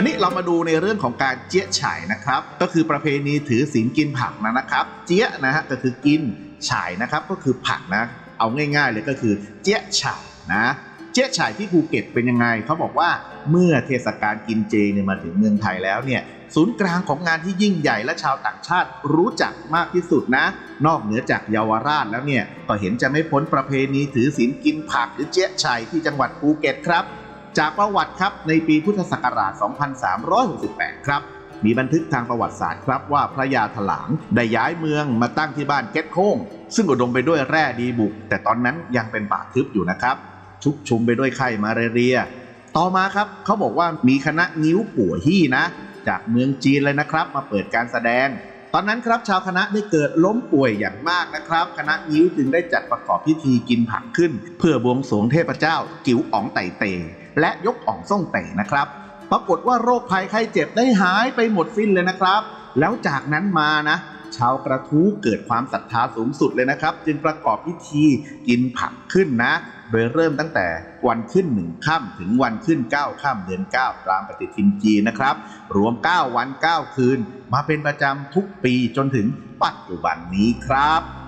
อันนี้เรามาดูในเรื่องของการเจี๊ยะฉายนะครับ ก็คือประเพณีถือศีลกินผักนะนะครับ เจี๊ยะนะฮะก็คือกินฉายนะครับก็คือผักนะ เอาง่ายๆเลยก็คือเจี๊ยะฉายนะเจี๊ยฉายที่ภูเก็ตเป็นยังไงเขาบอกว่าเมื่อเทศกาลกินเจเนี่ยมาถึงเมืองไทยแล้วเนี่ยศูนย์กลางของงานที่ยิ่งใหญ่และชาวต่างชาติรู้จักมากที่สุดนะ นอกเหนือจากเยาวราชแล้วเนี่ยก็เห็นจะไม่พ้นประเพณีถือศีลกินผักหรือเจ๊ยะชัยที่จังหวัดภูเก็ตครับ จากประวัติครับในปีพุทธศักราช 2368 ครับ มีบันทึกทางประวัติศาสตร์ครับว่าพระยาถลางได้ย้ายเมืองมาตั้งที่บ้านเก็ตโค้งซึ่งอุดมไปด้วยแร่ดีบุก แต่ตอนนั้นยังเป็นป่าทึบอยู่นะครับ ชุกชุมไปด้วยไข้มาเรีย ต่อมาครับเขาบอกว่ามีคณะงิ้วปั่วฮี่นะ จากเมืองจีนเลยนะครับ มาเปิดการแสดง ตอนนั้นครับชาวคณะได้เกิดล้มป่วยอย่างมากนะครับ คณะยิ้วจึงได้จัดประกอบพิธีกินผักขึ้น เพื่อบวงสรวงเทพเจ้า กิ๋วอ๋องไต่เต และยกอ่องส่งเตนะครับ ปรากฏว่าโรคภัยไข้เจ็บได้หายไปหมดสิ้นเลยนะครับ แล้วจากนั้นมานะ ชาวกระทู้เกิดความศรัทธาสูงสุดเลยนะครับ จึงประกอบพิธีกินผักขึ้นนะ โดยเริ่มตั้งแต่วันขึ้นหนึ่งค่ำถึงวันขึ้น 9ค่ำเดือน 9 ตามปฏิทินจีนนะครับ รวม 9 วัน 9 คืน มาเป็นประจำทุกปีจนถึงปัจจุบันนี้ครับ